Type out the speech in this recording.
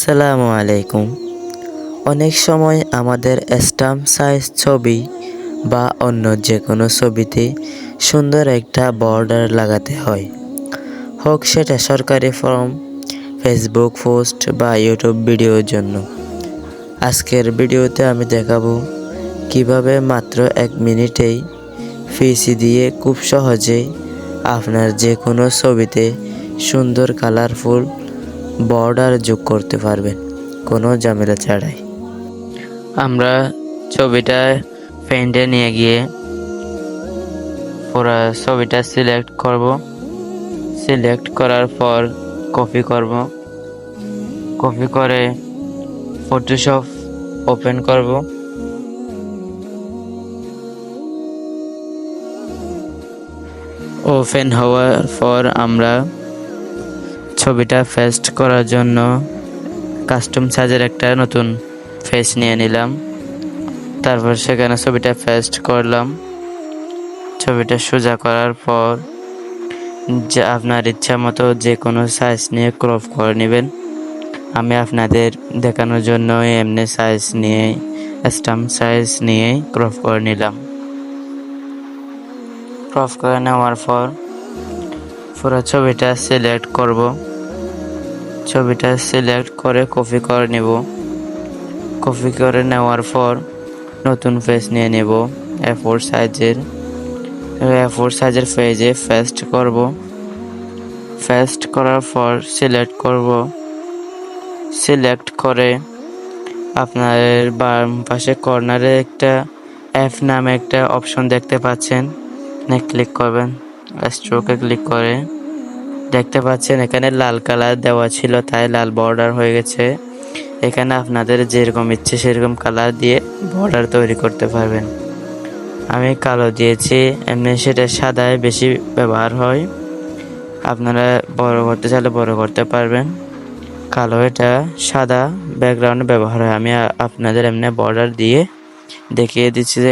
আসসালামু আলাইকুম। অনেক সময় আমাদের স্টাম্প সাইজ ছবি বা অন্য যে কোনো ছবিতে সুন্দর একটা বর্ডার লাগাতে হয়। হোক সেটা সরকারি ফর্ম, ফেসবুক পোস্ট বা ইউটিউব ভিডিওর জন্য। আজকের ভিডিওতে আমি দেখাবো কীভাবে মাত্র এক মিনিটেই পিসি দিয়ে খুব সহজেই আপনার যে কোনো ছবিতে সুন্দর, কালারফুল বর্ডার যোগ করতে পারবেন কোনো ঝামেলা ছাড়াই। আমরা ছবিটা পেন্টে নিয়ে গিয়ে পুরো ছবিটা সিলেক্ট করব। সিলেক্ট করার পর কপি করব। কপি করে ফটোশপ ওপেন করব। ওপেন হওয়ার পর আমরা ছবিটা ফেস্ট করার জন্য কাস্টম সাইজের একটা নতুন ফেস নিয়ে নিলাম। তারপর সেখানে ছবিটা ফেস্ট করলাম। ছবিটা সোজা করার পর যে আপনার ইচ্ছা মতো যে কোনো সাইজ নিয়ে ক্রপ করে নেবেন। আমি আপনাদের দেখানোর জন্য এমনি সাইজ নিয়ে স্টাম্প সাইজ নিয়ে ক্রপ করে নিলাম। ক্রপ করে নেওয়ার পর পুরো ছবিটা সিলেক্ট করব। ছবিটা সিলেক্ট করে কপি করে নেব। কপি করে নেওয়ার পর নতুন পেজ নিয়ে নেব এ ফোর সাইজের এ ফোর সাইজের পেজে ফেস্ট করব। ফেস্ট করার পর সিলেক্ট করব। সিলেক্ট করে আপনার বাম পাশে কর্নারে একটা এফ নামে একটা অপশন দেখতে পাচ্ছেন। ক্লিক করবেন। স্ট্রোকে ক্লিক করে দেখতে পাচ্ছেন, এখানে লাল কালার দেওয়া ছিল, তাই লাল বর্ডার হয়ে গেছে। এখানে আপনাদের যেরকম ইচ্ছে সেরকম কালার দিয়ে বর্ডার তৈরি করতে পারবেন। আমি কালো দিয়েছি, এমনি সেটা সাদায় বেশি ব্যবহার হয়। আপনারা বড় করতে চাইলে বড় করতে পারবেন। কালো এটা সাদা ব্যাকগ্রাউন্ডে ব্যবহার হয়। আমি আপনাদের এমনি বর্ডার দিয়ে দেখিয়ে দিচ্ছি যে